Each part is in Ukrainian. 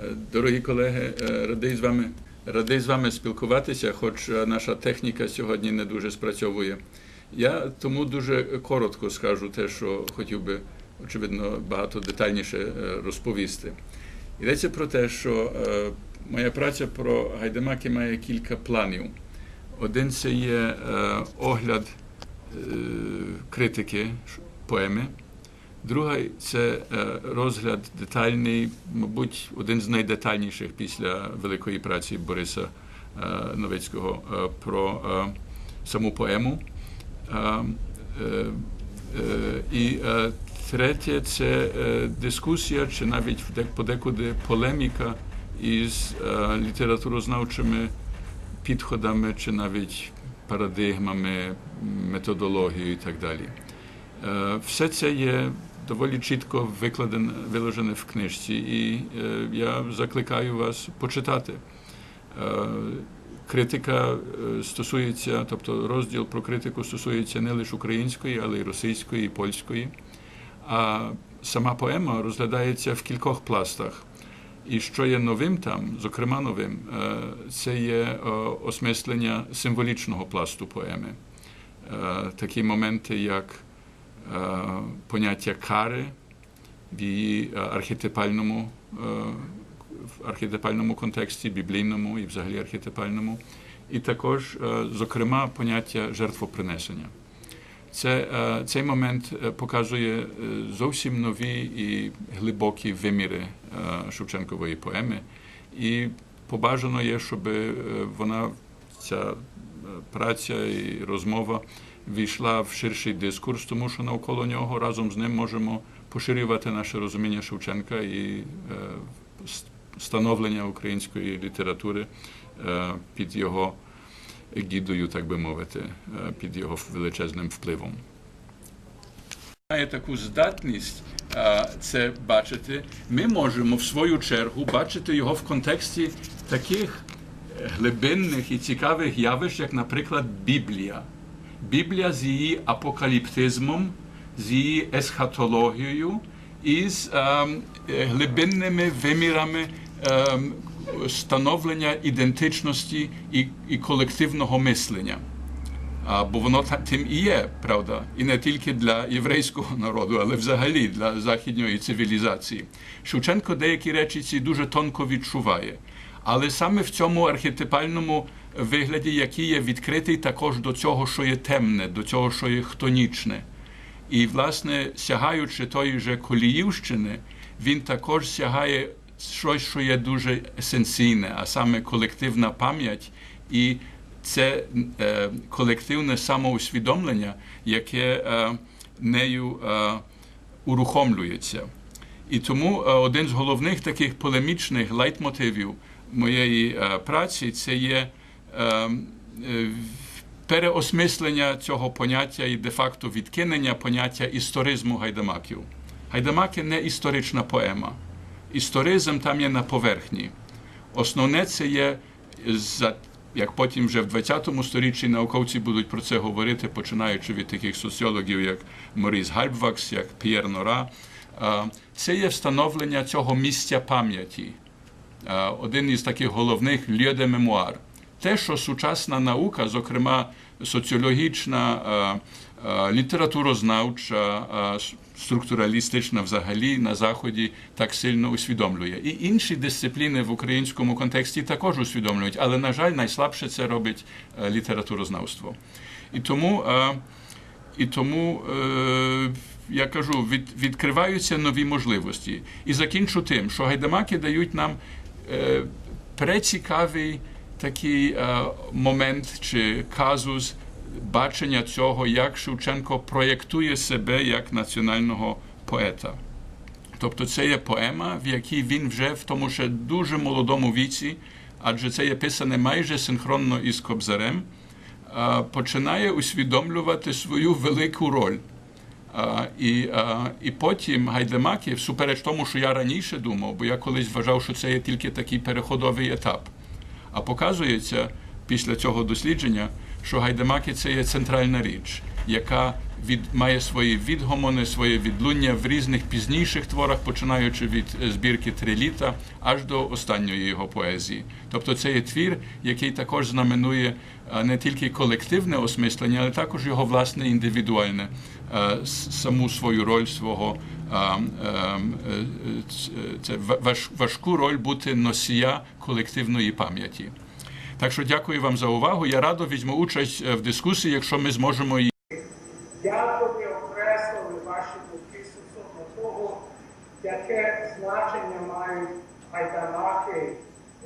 Е, Дорогі колеги, е, радий з вами радий з вами спілкуватися, хоч е, наша техніка сьогодні не дуже спрацьовує. Я тому дуже коротко скажу те, що хотів би, очевидно, багато детальніше розповісти. Йдеться про те, що моя праця про гайдамаки має кілька планів. Один це є огляд критики поеми. Другий це е, розгляд детальний, мабуть, один з найдетальніших після великої праці Бориса е, Новицького е, про саму поему. І третє це дискусія, чи навіть подекуди полеміка із літературознавчими підходами, чи навіть парадигмами, методологією і так далі. Все це є доволі чітко викладене, виложене в книжці, і е, я закликаю вас почитати. Е, Критика е, стосується, тобто розділ про критику стосується не лише української, але й російської, і польської. А сама поема розглядається в кількох пластах. І що є новим там, зокрема новим, це є осмислення символічного пласту поеми. Такі моменти, як поняття кари в її е, архетипальному, е, в архетипальному контексті, біблійному і взагалі архетипальному, і також, е, зокрема, поняття жертвопринесення. Це, е, цей момент е, показує е, зовсім нові і глибокі виміри е, Шевченкової поеми. І побажано є, щоб е, вона, ця е, праця і розмова війшла в ширший дискурс, тому що навколо нього разом з ним можемо поширювати наше розуміння Шевченка і становлення української літератури під його гідою, так би мовити, під його величезним впливом. Має таку здатність це бачити. Ми можемо в свою чергу бачити його в контексті таких глибинних і цікавих явищ, як, наприклад, Біблія. Біблія з її апокаліптизмом, з її есхатологією і з ем, глибинними вимірами ем, становлення ідентичності і, і колективного мислення. А, бо воно тим і є, правда, і не тільки для єврейського народу, але взагалі для західньої цивілізації. Шевченко деякі речі ці дуже тонко відчуває. Але саме в цьому архетипальному вигляді, який є відкритий також до цього, що є темне, до цього, що є хтонічне. І, власне, сягаючи тої же Коліївщини, він також сягає щось, що є дуже есенційне, а саме колективна пам'ять і це е, колективне самоусвідомлення, яке е, нею е, урухомлюється. І тому е, один з головних таких полемічних лейтмотивів моєї е, праці це є переосмислення цього поняття і де-факто відкинення поняття історизму гайдамаків. Гайдамаки не історична поема. Історизм там є на поверхні. Основне це є як потім вже в 20 сторіччі науковці будуть про це говорити, починаючи від таких соціологів, як Моріс Гальбвакс, як П'єр Нора. Е, Це є встановлення цього місця пам'яті. Е, Один із таких головних de mémoire. Те, що сучасна наука, зокрема соціологічна, е, е, літературознавча, е, структуралістична взагалі на Заході так сильно усвідомлює. І інші дисципліни в українському контексті також усвідомлюють, але, на жаль, найслабше це робить літературознавство. І тому, і тому я кажу, від, відкриваються нові можливості. І закінчу тим, що гайдамаки дають нам прецікавий такий е, момент чи казус бачення цього, як Шевченко проєктує себе як національного поета. Тобто це є поема, в якій він вже в тому ще дуже молодому віці, адже це є писане майже синхронно із Кобзарем, е, починає усвідомлювати свою велику роль. А, і, а, і потім Гайдамаки, всупереч тому, що я раніше думав, бо я колись вважав, що це є тільки такий переходовий етап. А показується після цього дослідження, що Гайдамаки це є центральна річ, яка від, має свої відгомони, своє відлуння в різних пізніших творах, починаючи від е, збірки Три літа аж до останньої його поезії. Тобто це є твір, який також знаменує е, не тільки колективне осмислення, але також його власне індивідуальне, е, саму свою роль свого. е, е, е, ц- е, Це важку роль бути носія колективної пам'яті. Так що дякую вам за увагу. Я радо візьму участь в дискусії, якщо ми зможемо її. Як ви окреслили ваші думки стосовно того, яке значення мають гайдамаки,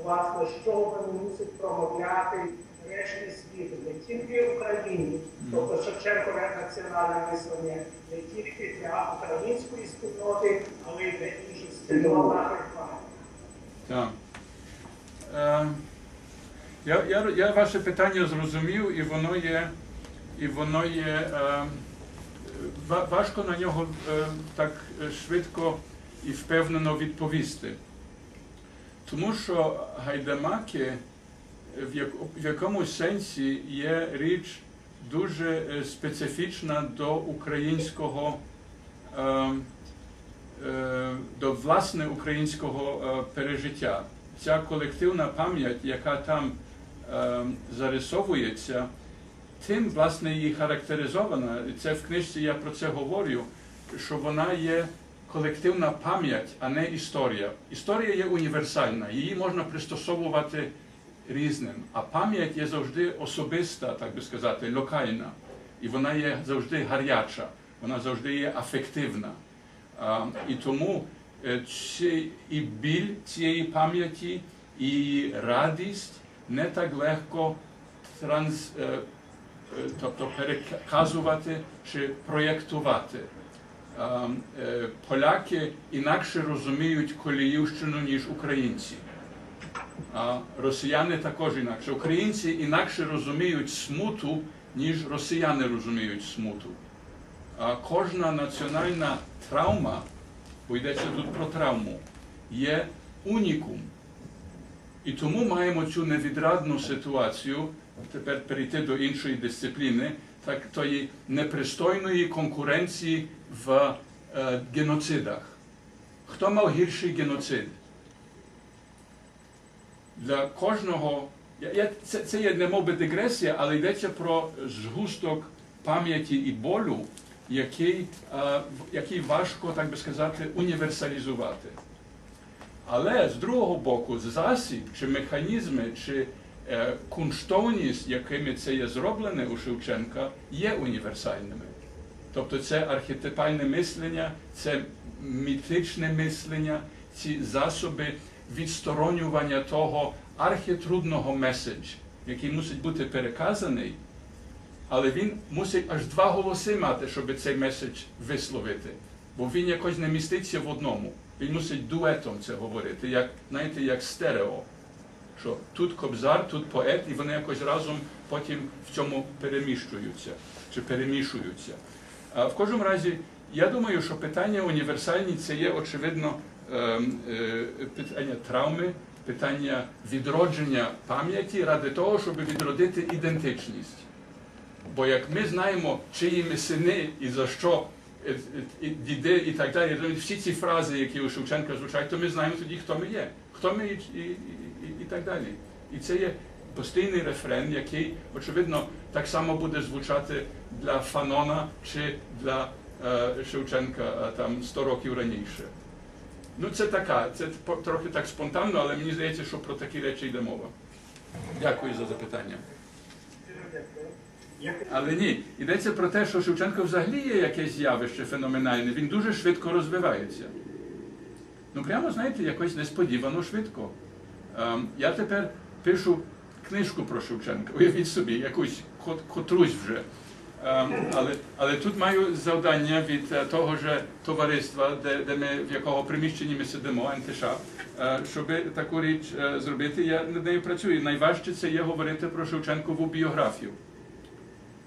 власне, що вони мусять промовляти решті світу, не тільки в Україні, тобто Шевченкове національне мислення, не тільки для української спільноти, але й для інших спільнот наших. Так. Е, я, я, я ваше питання зрозумів, і воно є, і воно є е, важко на нього е, так швидко і впевнено відповісти. Тому що гайдамаки в, як, в якомусь сенсі є річ дуже е, специфічна до українського. Е, е, до власне українського е, пережиття. Ця колективна пам'ять, яка там е, зарисовується, тим власне і характеризована. Це в книжці я про це говорю, що вона є колективна пам'ять, а не історія. Історія є універсальна, її можна пристосовувати різним, а пам'ять є завжди особиста, так би сказати, локальна. І вона є завжди гаряча, вона завжди є афективна. А, і тому е, ці, і біль цієї пам'яті, і радість не так легко транс, е, е, тобто переказувати чи проєктувати. Е, Поляки інакше розуміють Коліївщину, ніж українці. А росіяни також інакше. Українці інакше розуміють смуту, ніж росіяни розуміють смуту. А кожна національна травма, бо йдеться тут про травму, є унікум. І тому маємо цю невідрадну ситуацію, тепер перейти до іншої дисципліни, так тої непристойної конкуренції в е, геноцидах. Хто мав гірший геноцид? Для кожного, я, це, це є не мов би дигресія, але йдеться про згусток пам'яті і болю, який, е, в- який важко, так би сказати, універсалізувати. Але з другого боку, засіб чи механізми, чи е, кунштовність, якими це є зроблене у Шевченка, є універсальними. Тобто це архетипальне мислення, це мітичне мислення, ці засоби відсторонювання того архітрудного меседж, який мусить бути переказаний, але він мусить аж два голоси мати, щоб цей меседж висловити. Бо він якось не міститься в одному. Він мусить дуетом це говорити, як, знаєте, як стерео. Що тут кобзар, тут поет, і вони якось разом потім в цьому переміщуються чи перемішуються. А в кожному разі, я думаю, що питання універсальні це є очевидно питання травми, питання відродження пам'яті ради того, щоб відродити ідентичність. Бо як ми знаємо, чиї ми сини і за що е, е, діди і так далі, всі ці фрази, які у Шевченка звучать, то ми знаємо тоді, хто ми є, хто ми і, і, і, і так далі. І це є постійний рефрен, який, очевидно, так само буде звучати для Фанона чи для е, Шевченка е, там 100 років раніше. Ну, це така, це трохи так спонтанно, але мені здається, що про такі речі йде мова. Дякую за запитання. Але ні, йдеться про те, що Шевченко взагалі є якесь явище феноменальне, він дуже швидко розвивається. Ну, прямо, знаєте, якось несподівано швидко. Ем, я тепер пишу книжку про Шевченка, уявіть собі, якусь кот- котрусь вже. Ем, але, але тут маю завдання від е, того ж товариства, де, де ми, в якого приміщенні ми сидимо, НТШ, е, щоб таку річ е, зробити. Я над нею працюю. Найважче це є говорити про Шевченкову біографію.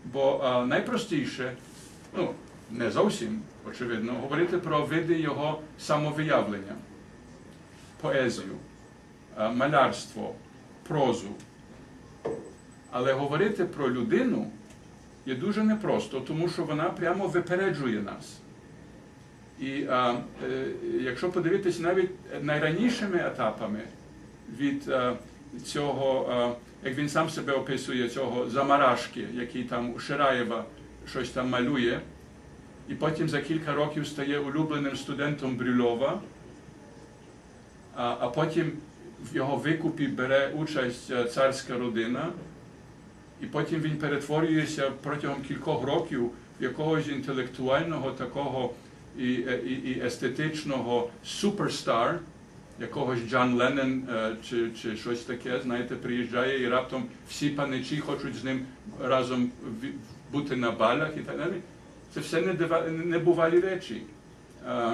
Бо найпростіше, ну не зовсім очевидно, говорити про види його самовиявлення, поезію, малярство, прозу. Але говорити про людину є дуже непросто, тому що вона прямо випереджує нас. І а, е, якщо подивитися навіть найранішими етапами від е, цього, е, як він сам себе описує, цього замарашки, який там у Шираєва щось там малює, і потім за кілька років стає улюбленим студентом Брюлова, а, а потім в його викупі бере участь е, царська родина, і потім він перетворюється протягом кількох років в якогось інтелектуального такого і, е, і, і естетичного суперстар, якогось Джон Леннон е, чи, чи щось таке, знаєте, приїжджає і раптом всі паничі хочуть з ним разом бути на балях і так далі. Це все не, дива- не бувалі речі. Е,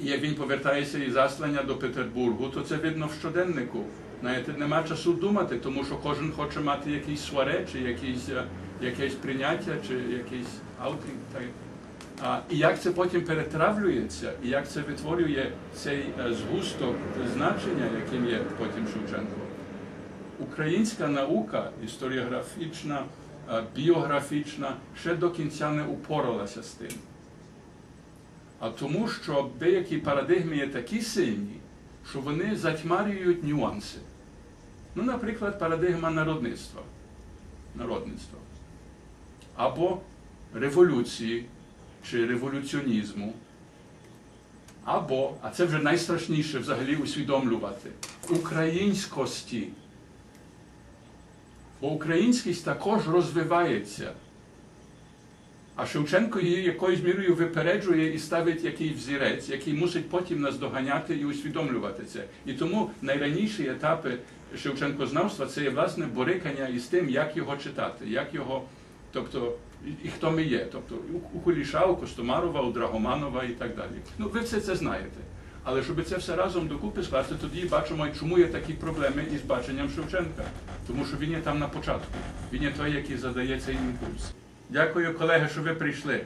як він повертається із заслання до Петербургу, то це видно в щоденнику. Знаєте, нема часу думати, тому що кожен хоче мати якісь сваре, чи якісь, е, якесь прийняття, чи якийсь аутинг. А, і як це потім перетравлюється, і як це витворює цей е, згусток значення, яким є потім Шевченко. Українська наука, історіографічна, е, біографічна, ще до кінця не упоралася з тим. А тому, що деякі парадигми є такі сильні, що вони затьмарюють нюанси. Ну, наприклад, парадигма народництва. Народництва. Або революції чи революціонізму. Або, а це вже найстрашніше взагалі усвідомлювати, українськості. Бо українськість також розвивається. А Шевченко її якоюсь мірою випереджує і ставить якийсь взірець, який мусить потім нас доганяти і усвідомлювати це. І тому найраніші етапи Шевченкознавства це є власне борикання із тим, як його читати, як його, тобто, і, хто ми є. Тобто у Куліша, у Костомарова, у Драгоманова і так далі. Ну, ви все це знаєте. Але щоб це все разом докупи скласти, тоді бачимо, чому є такі проблеми із баченням Шевченка. Тому що він є там на початку. Він є той, який задає цей імпульс. Дякую, колеги, що ви прийшли.